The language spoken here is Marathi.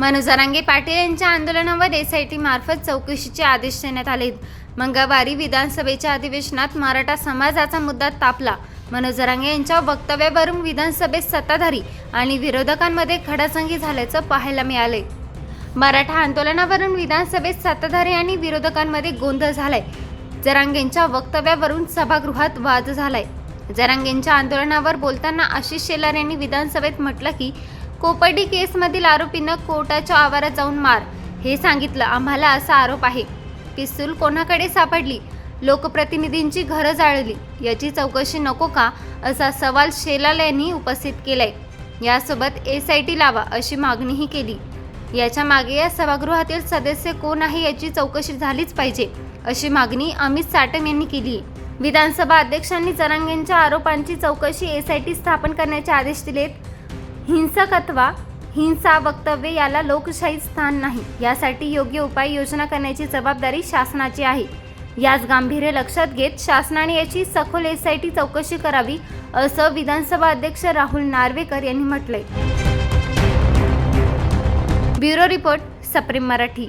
मनोज जरांगे पाटील यांच्या आंदोलनावर एसआयटी मार्फत चौकशीचे आदेश देण्यात आले मंगळवारी विधानसभेच्या अधिवेशनात मराठा समाजाचा मुद्दा तापला. मनोज यांच्या वक्तव्यावरून विधानसभेत सत्ताधारी आणि विरोधकांमध्ये खडाजंगी झाल्याचं पाहायला मिळाले मराठा आंदोलनावरून विधानसभेत सत्ताधारी आणि विरोधकांमध्ये गोंधळ झालाय. जरांगेंच्या वक्तव्यावरून सभागृहात वाद झालाय. जरांगेंच्या आंदोलनावर बोलताना आशिष शेलार यांनी विधानसभेत म्हटलं की कोपर्डी केसमधील आरोपीनं कोर्टाच्या आवारात जाऊन मार. हे सांगितलं. आम्हाला असा आरोप आहे. पिस्तूल कोणाकडे सापडली? लोकप्रतिनिधींची घरं जाळली. याची चौकशी नको का? असा सवाल शेलाल यांनी उपस्थित केलाय. यासोबत एस आय टी लावा अशी मागणीही केली. याच्या मागे या सभागृहातील सदस्य कोण आहे याची चौकशी झालीच पाहिजे अशी मागणी अमित साटम यांनी केली आहे. विधानसभा अध्यक्षांनी जरांगेंच्या आरोपांची चौकशी एस आय टी स्थापन करण्याचे आदेश दिलेत. हिंसक अथवा हिंसा वक्तव्य याला लोकशाही स्थान नाही. यासाठी योग्य उपाययोजना करण्याची जबाबदारी शासनाची आहे. याच गांभीर्य लक्षात घेत शासनाने याची सखोल एस आय टी चौकशी करावी असं विधानसभा अध्यक्ष राहुल नार्वेकर यांनी म्हटलंय. ब्युरो रिपोर्ट सप्रेम मराठी.